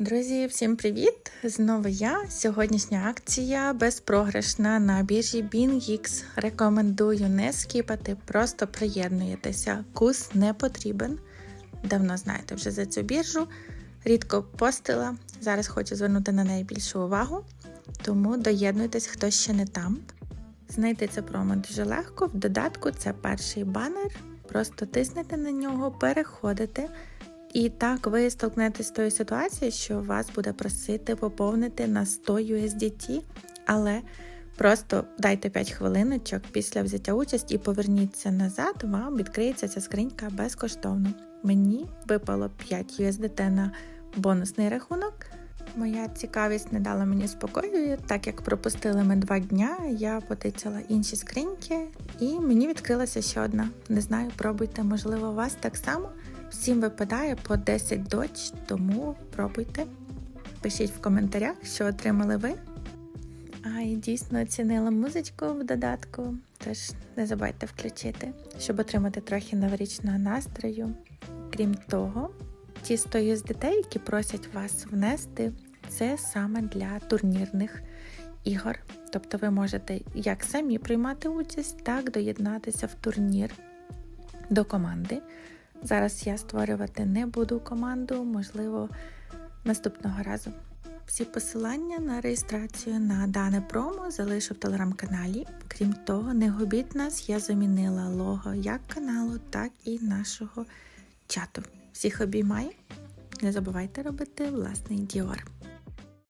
Друзі, всім привіт! Знову я. Сьогоднішня акція безпрограшна на біржі BingX. Рекомендую не скіпати, просто приєднуєтеся. Кус не потрібен. Давно знаєте вже за цю біржу. Рідко постила. Зараз хочу звернути на неї більшу увагу. Тому доєднуйтесь, хто ще не там. Знайти це промо дуже легко. В додатку це перший банер. Просто тиснете на нього, переходите. І так ви столкнетесь з тою ситуацією, що вас буде просити поповнити на 100 USDT, але просто дайте 5 хвилиночок після взяття участі і поверніться назад, вам відкриється ця скринька безкоштовно. Мені випало 5 USDT на бонусний рахунок. Моя цікавість не дала мені спокою, так як пропустили ми два дня, я потицяла інші скриньки, і мені відкрилася ще одна. Не знаю, пробуйте, можливо, у вас так само. Всім випадає по 10 доч, тому пробуйте. Пишіть в коментарях, що отримали ви. А і дійсно оцінила музичку в додатку, тож не забудьте включити, щоб отримати трохи новорічного настрою. Крім того, ті 100 USDT, які просять вас внести, це саме для турнірних ігор. Тобто ви можете як самі приймати участь, так доєднатися в турнір до команди. Зараз я створювати не буду команду, можливо, наступного разу. Всі посилання на реєстрацію на дане промо залишу в телеграм-каналі. Крім того, не губіть нас, я замінила лого як каналу, так і нашого чату. Всіх обіймаю. Не забувайте робити власний діор.